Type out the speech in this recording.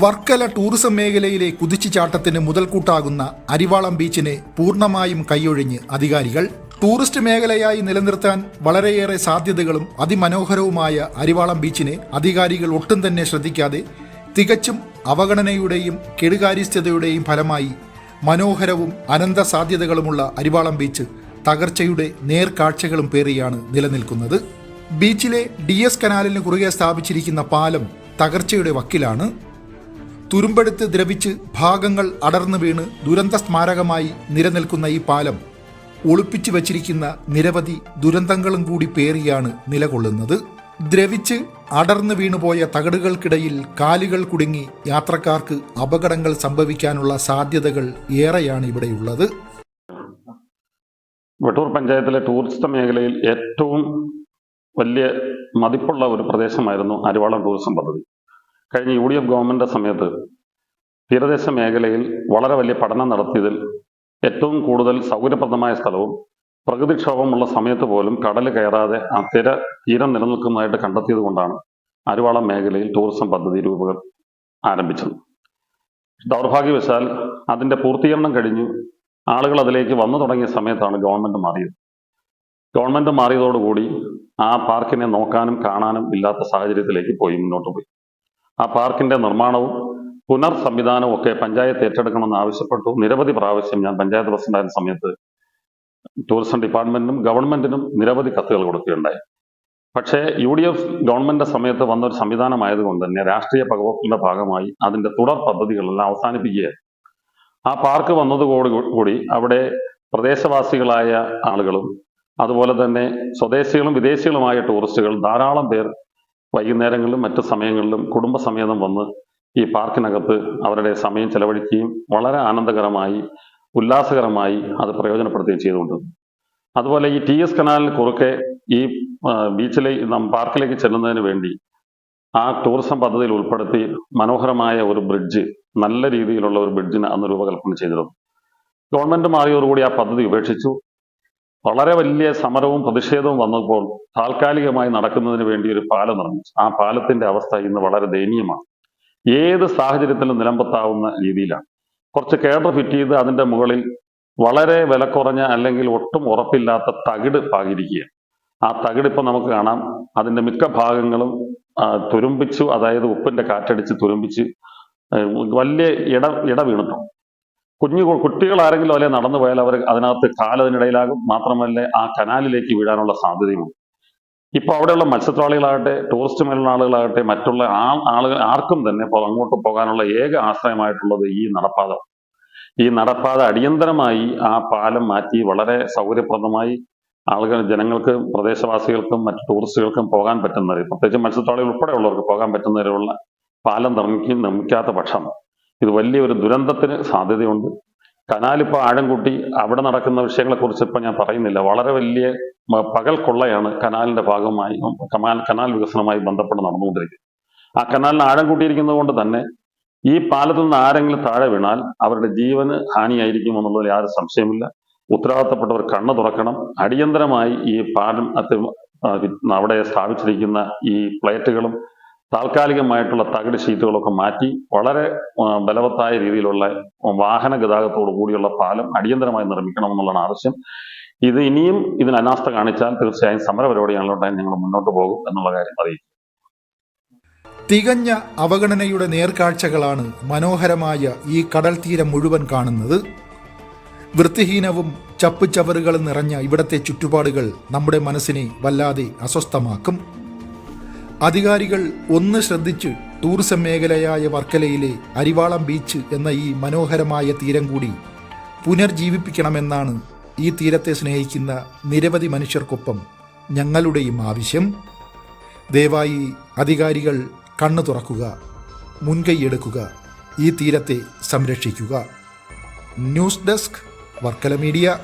Varkala tourism മേഖലയിലെ കുതിച്ചുചാട്ടത്തിന് മുതൽക്കൂട്ടാകുന്ന അരിവാളം ബീച്ചിനെ പൂർണമായും കൈയൊഴിഞ്ഞ് അധികാരികൾ ടൂറിസ്റ്റ് മേഖലയായി നിലനിർത്താൻ വളരെയേറെ സാധ്യതകളും അതിമനോഹരവുമായ അരിവാളം ബീച്ചിനെ അധികാരികൾ ഒട്ടും തന്നെ ശ്രദ്ധിക്കാതെ തികച്ചും അവഗണനയുടെയും കെടുകാര്യസ്ഥതയുടെയും ഫലമായി മനോഹരവും അനന്ത സാധ്യതകളുമുള്ള അരിവാളം ബീച്ച് തകർച്ചയുടെ നേർക്കാഴ്ചകളും പേറിയാണ് നിലനിൽക്കുന്നത്. ബീച്ചിലെ ഡി എസ് കനാലിന് കുറുകെ സ്ഥാപിച്ചിരിക്കുന്ന പാലം തകർച്ചയുടെ വക്കിലാണ്. തുരുമ്പെടുത്ത് ദ്രവിച്ച് ഭാഗങ്ങൾ അടർന്നു വീണ് ദുരന്ത സ്മാരകമായി നിലനിൽക്കുന്ന ഈ പാലം ഒളിപ്പിച്ചു വച്ചിരിക്കുന്ന നിരവധി ദുരന്തങ്ങളും കൂടി പേറിയാണ് നിലകൊള്ളുന്നത്. ദ്രവിച്ച് അടർന്നു വീണുപോയ തകടുകൾക്കിടയിൽ കാലുകൾ കുടുങ്ങി യാത്രക്കാർക്ക് അപകടങ്ങൾ സംഭവിക്കാനുള്ള സാധ്യതകൾ ഏറെയാണ് ഇവിടെയുള്ളത്. വെട്ടൂർ പഞ്ചായത്തിലെ ടൂറിസ്റ്റ് മേഖലയിൽ ഏറ്റവും വലിയ മതിപ്പുള്ള ഒരു പ്രദേശമായിരുന്നു അരിവാളം ടൂറിസം പദ്ധതി കഴിഞ്ഞ യു ഡി എഫ് ഗവൺമെന്റ് സമയത്ത് തീരദേശ മേഖലയിൽ വളരെ വലിയ പഠനം നടത്തിയതിൽ ഏറ്റവും കൂടുതൽ സൗകര്യപ്രദമായ സ്ഥലവും പ്രകൃതിക്ഷോഭമുള്ള സമയത്ത് പോലും കടൽ കയറാതെ ആ തിര തീരം നിലനിൽക്കുന്നതായിട്ട് കണ്ടെത്തിയത് കൊണ്ടാണ് അരുവാളം മേഖലയിൽ ടൂറിസം പദ്ധതി രൂപകൾ ആരംഭിച്ചത്. ദൗർഭാഗ്യവശാൽ അതിന്റെ പൂർത്തീകരണം കഴിഞ്ഞു. ആളുകൾ അതിലേക്ക് വന്നു തുടങ്ങിയ സമയത്താണ് ഗവൺമെന്റ് മാറിയത്. ഗവൺമെന്റ് മാറിയതോടുകൂടി ആ പാർക്കിനെ നോക്കാനും കാണാനും ഇല്ലാത്ത സാഹചര്യത്തിലേക്ക് പോയി മുന്നോട്ട് പോയി. ആ പാർക്കിന്റെ നിർമ്മാണവും പുനർ സംവിധാനവും ഒക്കെ പഞ്ചായത്ത് ഏറ്റെടുക്കണമെന്ന് ആവശ്യപ്പെട്ടു. നിരവധി പ്രാവശ്യം ഞാൻ പഞ്ചായത്ത് പ്രസിഡന്റായിരുന്ന സമയത്ത് ടൂറിസം ഡിപ്പാർട്ട്മെന്റിനും ഗവൺമെന്റിനും നിരവധി കത്തുകൾ കൊടുക്കുകയുണ്ടായി. പക്ഷേ യു ഡി എഫ് ഗവൺമെന്റ് സമയത്ത് വന്ന ഒരു സംവിധാനമായതുകൊണ്ട് തന്നെ രാഷ്ട്രീയ പകവത്തിന്റെ ഭാഗമായി അതിന്റെ തുടർ പദ്ധതികളെല്ലാം അവസാനിപ്പിക്കുകയായിരുന്നു ആ പാർക്ക് വന്നതോടു കൂടി അവിടെ പ്രദേശവാസികളായ ആളുകളും അതുപോലെ തന്നെ സ്വദേശികളും വിദേശികളുമായ ടൂറിസ്റ്റുകൾ ധാരാളം പേർ വൈകുന്നേരങ്ങളിലും മറ്റു സമയങ്ങളിലും കുടുംബസമേതം വന്ന് ഈ പാർക്കിനകത്ത് അവരുടെ സമയം ചെലവഴിക്കുകയും വളരെ ആനന്ദകരമായി ഉല്ലാസകരമായി അത് പ്രയോജനപ്പെടുത്തുകയും ചെയ്തുകൊണ്ട് അതുപോലെ ഈ ടി എസ് കനാലിന് കുറുക്കെ ഈ ബീച്ചിലെ നം പാർക്കിലേക്ക് ചെല്ലുന്നതിന് വേണ്ടി ആ ടൂറിസം പദ്ധതിയിൽ ഉൾപ്പെടുത്തി മനോഹരമായ ഒരു ബ്രിഡ്ജ് നല്ല രീതിയിലുള്ള ഒരു ബ്രിഡ്ജിന് അന്ന് രൂപകൽപ്പന ചെയ്തിരുന്നു. ഗവൺമെന്റ് മാറിയോടുകൂടി ആ പദ്ധതി ഉപേക്ഷിച്ചു. വളരെ വലിയ സമരവും പ്രതിഷേധവും വന്നപ്പോൾ താൽക്കാലികമായി നടക്കുന്നതിന് വേണ്ടി ഒരു പാലം നിർമ്മിച്ചു. ആ പാലത്തിന്റെ അവസ്ഥ ഇന്ന് വളരെ ദയനീയമാണ്. ഏത് സാഹചര്യത്തിലും നിലമ്പത്താവുന്ന രീതിയിലാണ്. കുറച്ച് കേഡർ ഫിറ്റ് ചെയ്ത് അതിന്റെ മുകളിൽ വളരെ വില കുറഞ്ഞ അല്ലെങ്കിൽ ഒട്ടും ഉറപ്പില്ലാത്ത തകിട് പാകിരിക്കുക ആ തകിട് ഇപ്പൊ നമുക്ക് കാണാം. അതിന്റെ മിക്ക ഭാഗങ്ങളും തുരുമ്പിച്ചു അതായത് ഉപ്പിന്റെ കാറ്റടിച്ച് തുരുമ്പിച്ച് വലിയ ഇട ഇട വീണിട്ടുണ്ട് കുഞ്ഞു കുട്ടികൾ ആരെങ്കിലും അതിലെ നടന്നു പോയാൽ അവർ അതിനകത്ത് കാലതിനിടയിലാകും മാത്രമല്ല ആ കനാലിലേക്ക് വീഴാനുള്ള സാധ്യതയുണ്ട് ഇപ്പൊ അവിടെയുള്ള മത്സ്യത്തൊഴിലാളികളാകട്ടെ ടൂറിസ്റ്റ് മേലുള്ള ആളുകളാകട്ടെ മറ്റുള്ള ആ ആളുകൾ ആർക്കും തന്നെ അങ്ങോട്ട് പോകാനുള്ള ഏക ആശ്രയമായിട്ടുള്ളത് ഈ നടപ്പാത. ഈ നടപ്പാത അടിയന്തരമായി ആ പാലം മാറ്റി വളരെ സൗകര്യപ്രദമായി ആളുകൾ ജനങ്ങൾക്ക് പ്രദേശവാസികൾക്കും മറ്റു ടൂറിസ്റ്റുകൾക്കും പോകാൻ പറ്റുന്ന രീതി പ്രത്യേകിച്ച് മത്സ്യത്തൊഴിലാളികൾ ഉൾപ്പെടെയുള്ളവർക്ക് പോകാൻ പറ്റുന്ന രീതിയിലുള്ള പാലം നിർമ്മിക്കും നിർമ്മിക്കാത്ത പക്ഷം ഇത് വലിയൊരു ദുരന്തത്തിന് സാധ്യതയുണ്ട്. കനാലിപ്പോൾ ആഴം കൂട്ടി അവിടെ നടക്കുന്ന വിഷയങ്ങളെക്കുറിച്ച് കുറിച്ച് ഇപ്പൊ ഞാൻ പറയുന്നില്ല. വളരെ വലിയ പകൽ കൊള്ളയാണ് കനാലിന്റെ ഭാഗമായി കനാൽ കനാൽ വികസനവുമായി ബന്ധപ്പെട്ട് നടന്നുകൊണ്ടിരിക്കുന്നത്. ആ കനാലിന് ആഴം കൂട്ടിയിരിക്കുന്നത് കൊണ്ട് തന്നെ ഈ പാലത്തിൽ നിന്ന് ആരെങ്കിലും താഴെ വീണാൽ അവരുടെ ജീവന് ഹാനിയായിരിക്കും എന്നുള്ളതിൽ യാതൊരു സംശയമില്ല ഉത്തരവാദിത്തപ്പെട്ടവർ കണ്ണു തുറക്കണം. അടിയന്തരമായി ഈ പാലം അവിടെ സ്ഥാപിച്ചിരിക്കുന്ന ഈ പ്ലേറ്റുകളും താൽക്കാലികമായിട്ടുള്ള തകിട് ഷീറ്റുകളൊക്കെ മാറ്റി വളരെ ബലവത്തായ രീതിയിലുള്ള വാഹന ഗതാഗതത്തോടു കൂടിയുള്ള പാലം അടിയന്തരമായി നിർമ്മിക്കണം എന്നുള്ളതാണ് ആവശ്യം. ഇത് ഇനിയും ഇതിന് അനാസ്ഥ കാണിച്ചാൽ തീർച്ചയായും സമര പരിപാടികളിലോട്ടായി ഞങ്ങൾ മുന്നോട്ട് പോകും എന്നുള്ള കാര്യം അറിയിക്കും. തികഞ്ഞ അവഗണനയുടെ നേർക്കാഴ്ചകളാണ് മനോഹരമായ ഈ കടൽ തീരം മുഴുവൻ കാണുന്നത്. വൃത്തിഹീനവും ചപ്പുചവറുകളും നിറഞ്ഞ ഇവിടത്തെ ചുറ്റുപാടുകൾ നമ്മുടെ മനസ്സിനെ വല്ലാതെ അസ്വസ്ഥമാക്കും. അധികാരികൾ ഒന്ന് ശ്രദ്ധിച്ച് ടൂറിസം മേഖലയായ വർക്കലയിലെ അരിവാളം ബീച്ച് എന്ന ഈ മനോഹരമായ തീരം കൂടി പുനർജീവിപ്പിക്കണമെന്നാണ് ഈ തീരത്തെ സ്നേഹിക്കുന്ന നിരവധി മനുഷ്യർക്കൊപ്പം ഞങ്ങളുടെയും ആവശ്യം. ദയവായി അധികാരികൾ കണ്ണു തുറക്കുക മുൻകൈയെടുക്കുക ഈ തീരത്തെ സംരക്ഷിക്കുക. News desk Varkala media.